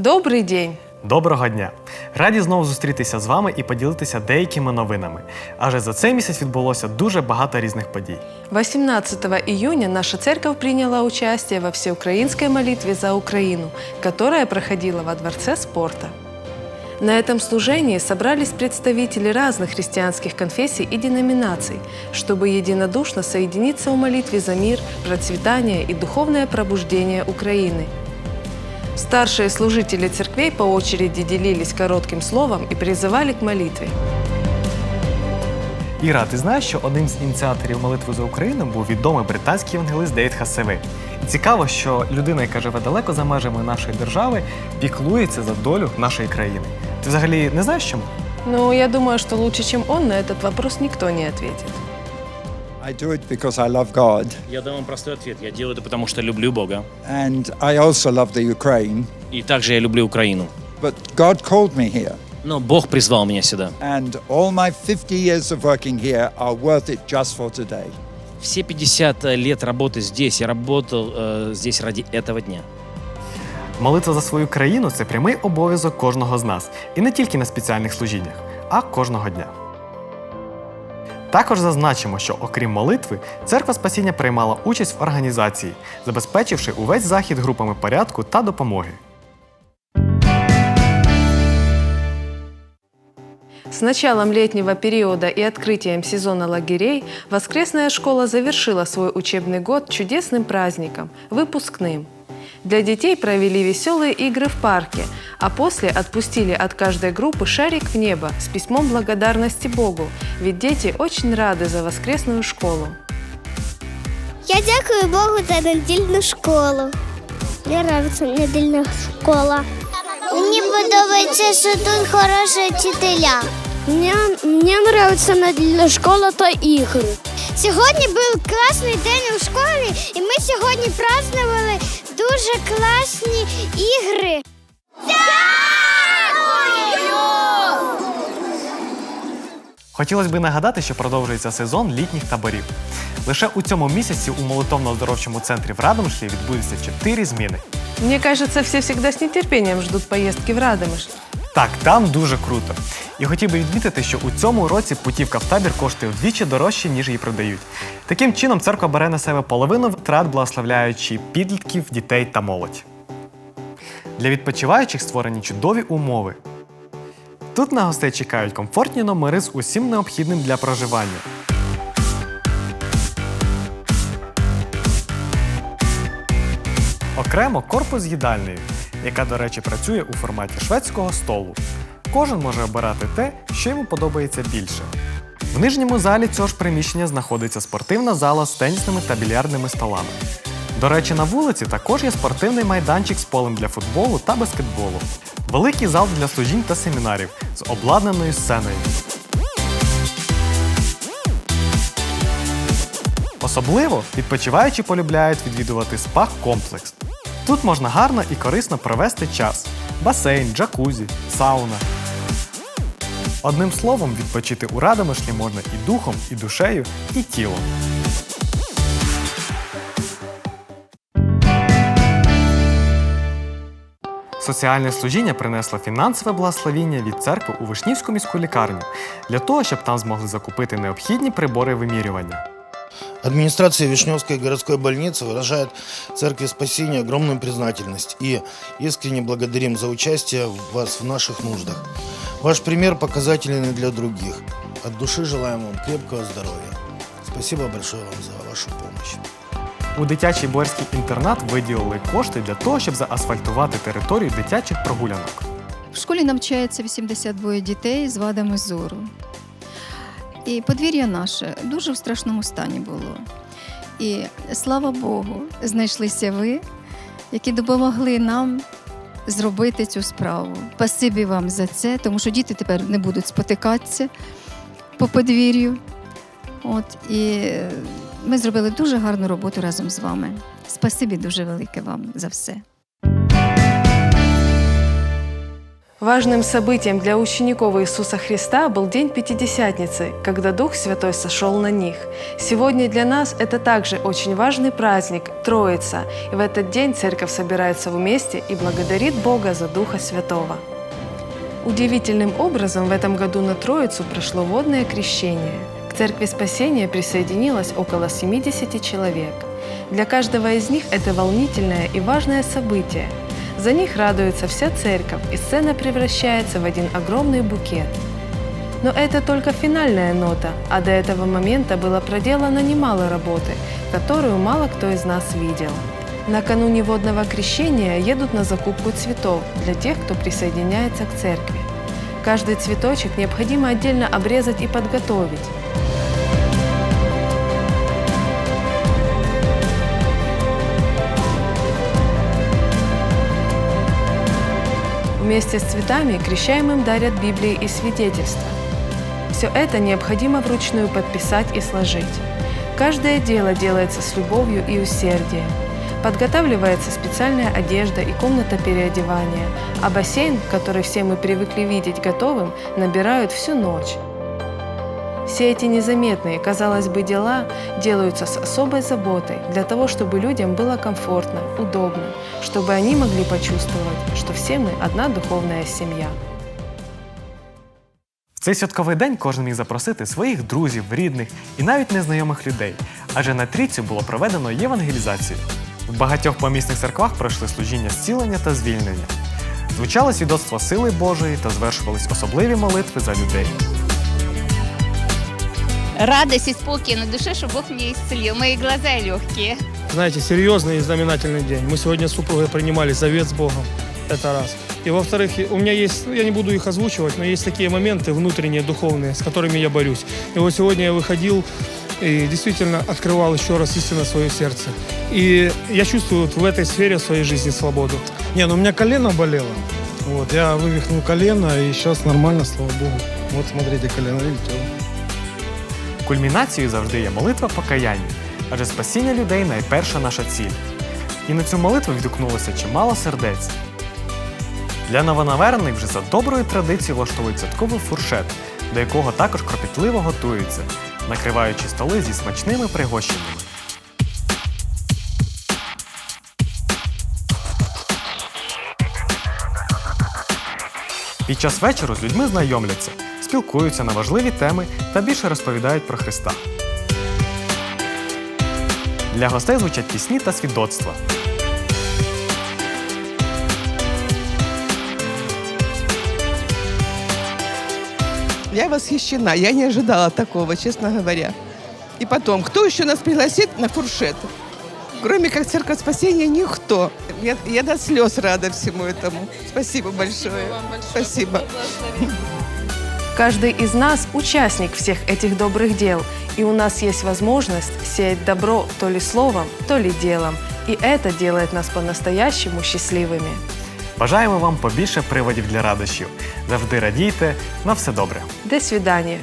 Добрый день! Доброго дня! Раді знову зустрітися з вами і поділитися деякими новинами. Адже за цей місяць відбулося дуже багато різних подій. 18 июня наша церковь приняла участие во всеукраинской молитве за Украину, которая проходила во Дворце спорта. На этом служении собрались представители разных христианских конфессий и деноминаций, чтобы единодушно соединиться в молитве за мир, процветание и духовное пробуждение Украины. Старшие служители церквей по очереди делились коротким словом и призывали к молитве. Іра, ти знаєш, що одним з ініціаторів молитви за Україну був відомий британський євангелист Дейвід Хасеви. І цікаво, що людина, яка живе далеко за межами нашої держави, піклується за долю нашої країни. Ти взагалі не знаєш чому? Ну, я думаю, что лучше, чем он, на этот вопрос никто не ответит. I do it because I love God, Я дам вам простой ответ. Я делаю это потому, что люблю Бога. and I also love the Ukraine. И также я люблю Украину. But God called me here, Но Бог призвал меня сюда. and all my 50 years of working here are worth it just for today. Все 50 лет работы здесь я работал э, здесь ради этого дня. Молитва за свою країну це прямий обов'язок кожного з нас. І не тільки на спеціальних служіннях, а кожного дня. Також зазначимо, що окрім молитви, церква спасіння приймала участь в організації, забезпечивши увесь захід групами порядку та допомоги. С началом летнего периода и открытием сезона лагерей воскресная школа завершила свой учебный год чудесным праздником – выпускным. Для детей провели веселые игры в парке, а после отпустили от каждой группы шарик в небо с письмом благодарности Богу, ведь дети очень рады за воскресную школу. Я дякую Богу за недільну школу. Мені подобається недільна школа. Мені подобається, що тут хороші вчителя. Мені, мені подобається недільна школа та ігри. Сьогодні був класний день у школі, і ми сьогодні празднували дуже класні ігри. Хотілося б нагадати, що продовжується сезон літніх таборів. Лише у цьому місяці у молитовно-оздоровчому центрі в Радомишлі відбудеться чотири зміни. Мені кажется, все завжди з нетерпінням ждуть поїздки в Радомыш. Так, там дуже круто. І хотів би відмітити, що у цьому році путівка в табір коштує вдвічі дорожче, ніж її продають. Таким чином, церква бере на себе половину втрат, благословляючи підлітків, дітей та молодь. Для відпочиваючих створені чудові умови. Тут на гостей чекають комфортні номери з усім необхідним для проживання. Окремо корпус з їдальнею, яка, до речі, працює у форматі шведського столу. Кожен може обирати те, що йому подобається більше. В нижньому залі цього ж приміщення знаходиться спортивна зала з тенісними та більярдними столами. До речі, на вулиці також є спортивний майданчик з полем для футболу та баскетболу, великий зал для служінь та семінарів з обладнаною сценою. Особливо відпочиваючі полюбляють відвідувати спа-комплекс. Тут можна гарно і корисно провести час: басейн, джакузі, сауна. Одним словом, відпочити у Радомишлі можна і духом, і душею, і тілом. Соціальне служіння принесло фінансове благословіння від церкви у Вишнівську міську лікарню для того, щоб там змогли закупити необхідні прибори вимірювання. Администрация Вишневской городской больницы выражает Церкви Спасения огромную признательность и искренне благодарим за участие в вас в наших нуждах. Ваш пример показательный для других. От души желаем вам крепкого здоровья. Спасибо большое вам за вашу помощь. У дитячий боярський інтернат виділили кошти для того, щоб заасфальтувати територію дитячих прогулянок. В школі навчається 82 дітей з вадами зору. І подвір'я наше дуже в страшному стані було. І слава Богу, знайшлися ви, які допомогли нам зробити цю справу. Спасибі вам за це, тому що діти тепер не будуть спотикатися по подвір'ю. От, і ми зробили дуже гарну роботу разом з вами. Спасибі дуже велике вам за все. Важным событием для учеников Иисуса Христа был День Пятидесятницы, когда Дух Святой сошел на них. Сегодня для нас это также очень важный праздник – Троица, и в этот день Церковь собирается вместе и благодарит Бога за Духа Святого. Удивительным образом в этом году на Троицу прошло водное крещение. К Церкви Спасения присоединилось около 70 человек. Для каждого из них это волнительное и важное событие. За них радуется вся церковь, и сцена превращается в один огромный букет. Но это только финальная нота, а до этого момента было проделано немало работы, которую мало кто из нас видел. Накануне водного крещения едут на закупку цветов для тех, кто присоединяется к церкви. Каждый цветочек необходимо отдельно обрезать и подготовить. Вместе с цветами крещаемым дарят Библии и свидетельства. Все это необходимо вручную подписать и сложить. Каждое дело делается с любовью и усердием. Подготавливается специальная одежда и комната переодевания, а бассейн, который все мы привыкли видеть готовым, набирают всю ночь. Все эти незаметные, казалось бы, дела делаются с особой заботой для того, чтобы людям было комфортно, удобно, чтобы они могли почувствовать, что все мы одна духовная семья. В цей святковий день кожен міг запросити своїх друзів, рідних і навіть незнайомих людей, адже на трійцю було проведено євангелізацію. В багатьох помісних церквах пройшли служіння зцілення та звільнення. Звучало свідоцтво сили Божої та звершувались особливі молитви за людей. Радость и спокой на душе, что Бог меня исцелил. Мои глаза легкие. знаете, серьезный и знаменательный день. Мы сегодня с супругой принимали завет с Богом. Это раз. И во-вторых, у меня есть, я не буду их озвучивать, но есть такие моменты внутренние, духовные, с которыми я борюсь. И вот сегодня я выходил и действительно открывал еще раз истинно свое сердце. И я чувствую вот в этой сфере своей жизни свободу. Не, ну у меня колено болело. Вот, я вывихнул колено, и сейчас нормально, слава богу. Вот смотрите, колено, видите? Кульмінацією завжди є молитва покаяння, адже спасіння людей найперша наша ціль. І на цю молитву відгукнулося чимало сердець. Для новонавернених вже за доброю традицією влаштовують святковий фуршет, до якого також кропітливо готуються, накриваючи столи зі смачними пригощеннями. Під час вечору з людьми знайомляться, спілкуються на важливі теми та більше розповідають про Христа. Для гостей звучать пісні та свідоцтва. Я восхищена, я не ожидала такого, честно говоря. И потом, кто еще нас пригласит на фуршет? Кроме как Церковь Спасения, никто. Я, я до слез рада всему этому. Спасибо большое. Спасибо. Каждый из нас – участник всех этих добрых дел, и у нас есть возможность сеять добро то ли словом, то ли делом. И это делает нас по-настоящему счастливыми. Бажаємо вам побільше приводів для радощів. Завжди радійте, на все добре. До свидания.